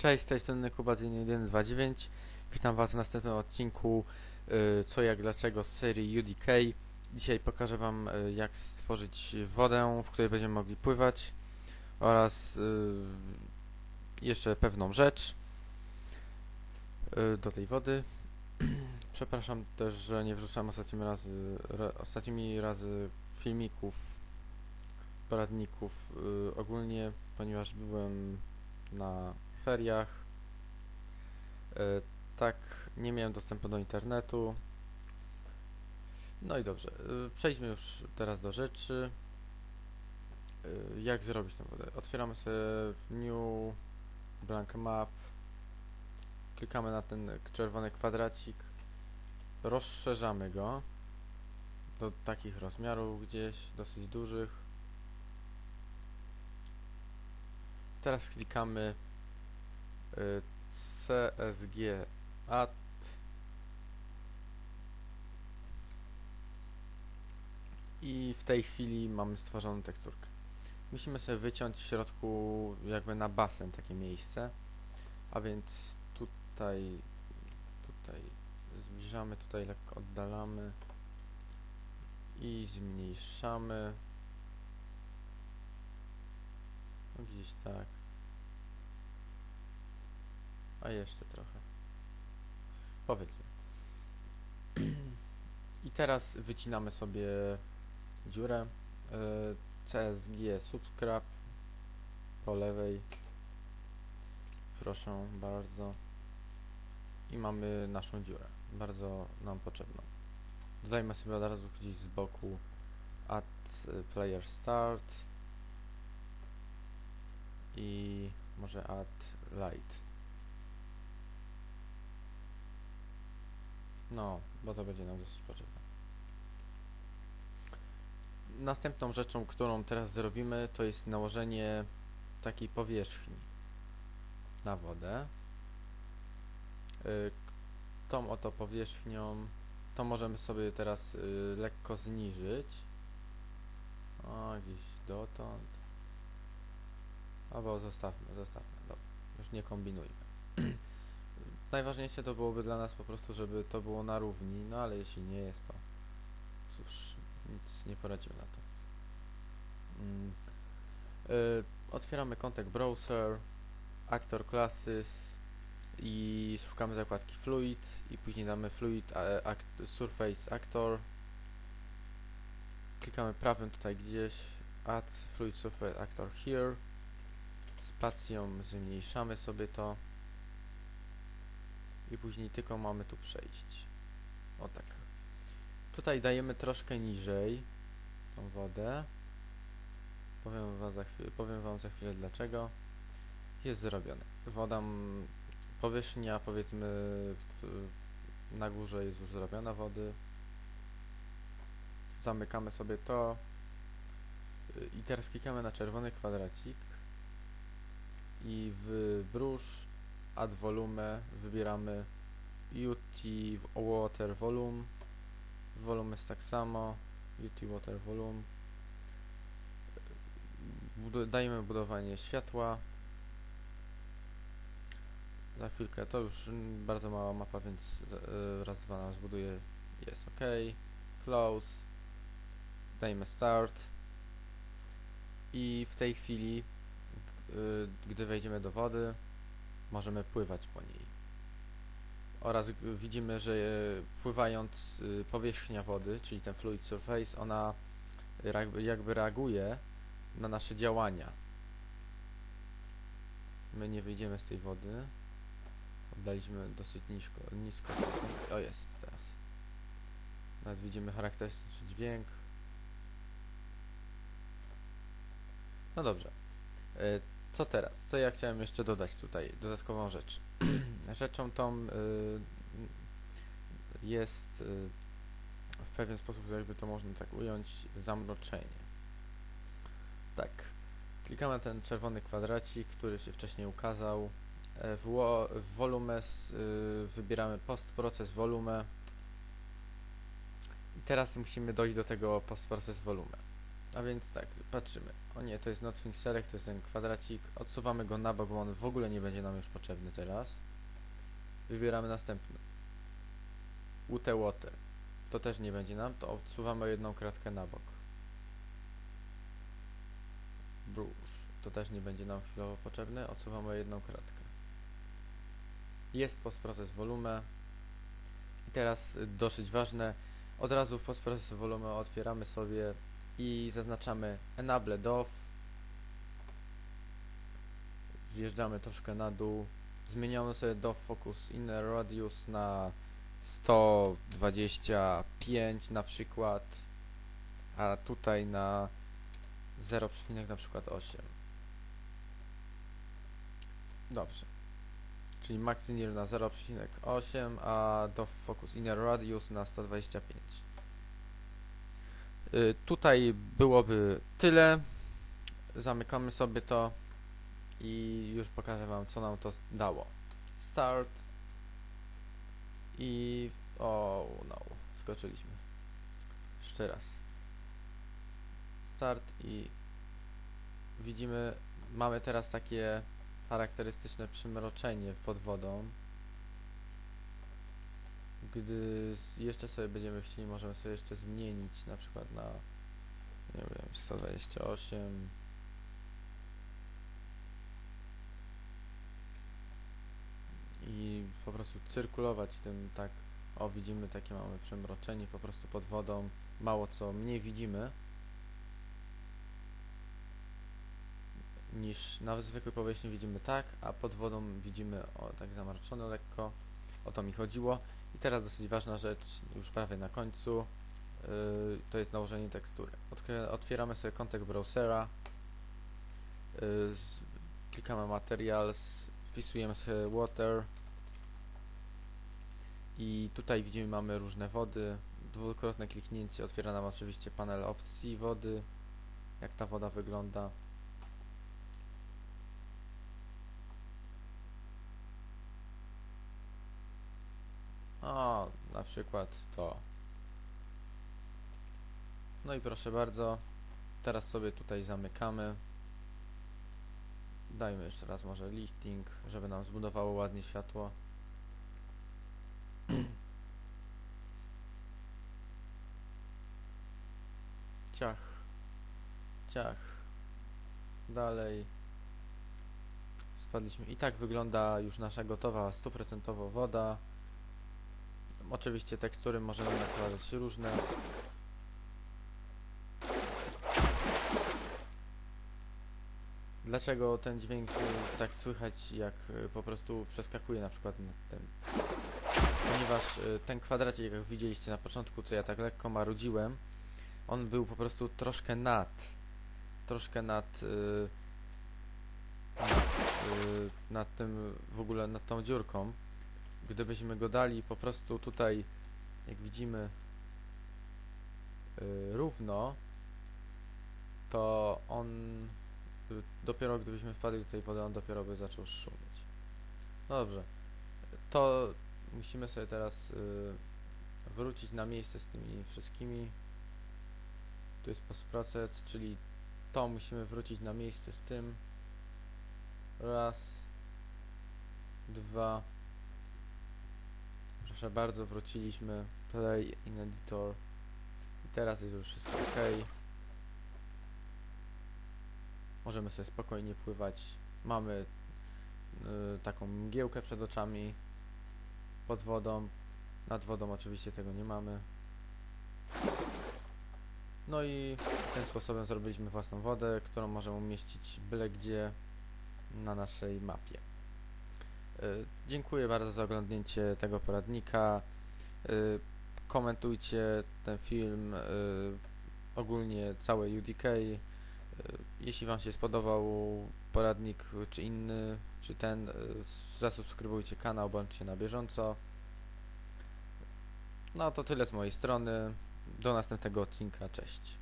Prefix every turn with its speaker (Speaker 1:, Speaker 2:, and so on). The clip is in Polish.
Speaker 1: Cześć, z tej strony Kuba129. Witam Was w następnym odcinku y, Co, jak, dlaczego z serii UDK. Dzisiaj pokażę Wam y, jak stworzyć wodę, w której będziemy mogli pływać oraz y, jeszcze pewną rzecz do tej wody. Przepraszam też, że nie wrzucam ostatnimi razy, ra, ostatnimi razy filmików, poradników ogólnie, ponieważ byłem na feriach. E, tak, nie miałem dostępu do internetu. No i dobrze, e, przejdźmy już teraz do rzeczy. E, jak zrobić tę wodę? Otwieramy sobie New Blank Map. Klikamy na ten czerwony kwadracik. Rozszerzamy go do takich rozmiarów gdzieś, dosyć dużych. Teraz klikamy CSG add i w tej chwili mamy stworzoną teksturkę. Musimy sobie wyciąć w środku jakby na basen takie miejsce, a więc tutaj tutaj zbliżamy, tutaj lekko oddalamy i zmniejszamy no gdzieś tak a jeszcze trochę. Powiedzmy. I teraz wycinamy sobie dziurę. E, CSG subscribe po lewej. Proszę bardzo. I mamy naszą dziurę. Bardzo nam potrzebną. Dodajmy sobie od razu gdzieś z boku add player start i może add light. No, bo to będzie nam dosyć potrzebne. Następną rzeczą, którą teraz zrobimy, to jest nałożenie takiej powierzchni na wodę. Y, tą oto powierzchnią to możemy sobie teraz y, lekko zniżyć. O, gdzieś dotąd. Albo zostawmy, zostawmy. Dobra, już nie kombinujmy. Najważniejsze to byłoby dla nas po prostu, żeby to było na równi, no ale jeśli nie jest to, cóż, nic nie poradzimy na to. Mm. Y, otwieramy kontek browser, actor classes i szukamy zakładki fluid i później damy fluid act, surface actor. Klikamy prawym tutaj gdzieś add fluid surface actor here. Spacją zmniejszamy sobie to i później tylko mamy tu przejść. O tak. Tutaj dajemy troszkę niżej tą wodę. Powiem wam za chwilę, powiem wam za chwilę dlaczego. Jest zrobione. Woda, powierzchnia powiedzmy na górze jest już zrobiona wody. Zamykamy sobie to. I teraz klikamy na czerwony kwadracik i w brusz add volume, wybieramy UT water volume, volume jest tak samo, UT water volume, dajemy budowanie światła, za chwilkę to już bardzo mała mapa, więc e, raz, dwa nam zbuduje, jest ok, close, dajmy start. I w tej chwili, gdy wejdziemy do wody, możemy pływać po niej. Oraz widzimy, że e, pływając y, powierzchnia wody, czyli ten fluid surface, ona jakby reaguje na nasze działania. My nie wyjdziemy z tej wody. Oddaliśmy dosyć nisko. nisko. O, jest teraz. Nawet widzimy charakterystyczny dźwięk. No dobrze. Co teraz? Co ja chciałem jeszcze dodać tutaj? Dodatkową rzecz. Rzeczą tą y, jest y, w pewien sposób, jakby to można tak ująć, zamroczenie. Tak. Klikamy na ten czerwony kwadracik, który się wcześniej ukazał. E, w, w volume y, wybieramy postproces volume. I teraz musimy dojść do tego postproces volume. A więc tak, patrzymy. O nie, to jest Nothing Select, to jest ten kwadracik. Odsuwamy go na bok, bo on w ogóle nie będzie nam już potrzebny teraz. Wybieramy następny. UT Water. To też nie będzie nam, to odsuwamy jedną kratkę na bok. Brusz. To też nie będzie nam chwilowo potrzebny, odsuwamy jedną kratkę. Jest postprocess volume. I teraz y, dosyć ważne, od razu w postprocess volume otwieramy sobie i zaznaczamy enable DOF. Zjeżdżamy troszkę na dół. Zmieniamy sobie DOF focus inner radius na 125 na przykład, a tutaj na 0, na przykład 8. Dobrze. Czyli max linear na 0,8, a do focus inner radius na 125. Y, tutaj byłoby tyle. Zamykamy sobie to i już pokażę Wam, co nam to dało. Start i... O, oh, no, skoczyliśmy. Jeszcze raz. Start i widzimy, mamy teraz takie charakterystyczne przymroczenie pod wodą. Gdy jeszcze sobie będziemy chcieli, możemy sobie jeszcze zmienić na przykład na nie wiem, 128 i po prostu cyrkulować tym tak o widzimy takie mamy przemroczenie po prostu pod wodą mało co mniej widzimy niż na zwykłej powierzchni widzimy tak, a pod wodą widzimy o, tak zamroczone lekko. O to mi chodziło. I teraz dosyć ważna rzecz, już prawie na końcu, yy, to jest nałożenie tekstury. Otwieramy sobie kontekst browsera, z, klikamy materials, wpisujemy sobie water i tutaj widzimy mamy różne wody. Dwukrotne kliknięcie otwiera nam oczywiście panel opcji wody, jak ta woda wygląda. O, na przykład to. No i proszę bardzo, teraz sobie tutaj zamykamy. Dajmy jeszcze raz może lifting, żeby nam zbudowało ładnie światło. Ciach. Ciach. Dalej. Spadliśmy. I tak wygląda już nasza gotowa, stuprocentowo woda. Oczywiście tekstury możemy nakładać różne. Dlaczego ten dźwięk y, tak słychać, jak y, po prostu przeskakuje na przykład nad tym? Ponieważ y, ten kwadracik, jak widzieliście na początku, co ja tak lekko marudziłem, on był po prostu troszkę nad. Troszkę nad, nad, nad tym, w ogóle nad tą dziurką gdybyśmy go dali po prostu tutaj, jak widzimy, yy, równo, to on yy, dopiero gdybyśmy wpadli do tej wody, on dopiero by zaczął szumieć. No dobrze, to musimy sobie teraz yy, wrócić na miejsce z tymi wszystkimi. Tu jest postproces, czyli to musimy wrócić na miejsce z tym. Raz, dwa, Proszę bardzo, wróciliśmy. Play in editor. I teraz jest już wszystko ok. Możemy sobie spokojnie pływać. Mamy y, taką mgiełkę przed oczami. Pod wodą. Nad wodą oczywiście tego nie mamy. No i tym sposobem zrobiliśmy własną wodę, którą możemy umieścić byle gdzie na naszej mapie. E, dziękuję bardzo za oglądnięcie tego poradnika. E, komentujcie ten film, e, ogólnie całe UDK. Jeśli Wam się spodobał poradnik, czy inny, czy ten, zasubskrybujcie kanał, bądźcie na bieżąco. No to tyle z mojej strony. Do następnego odcinka. Cześć.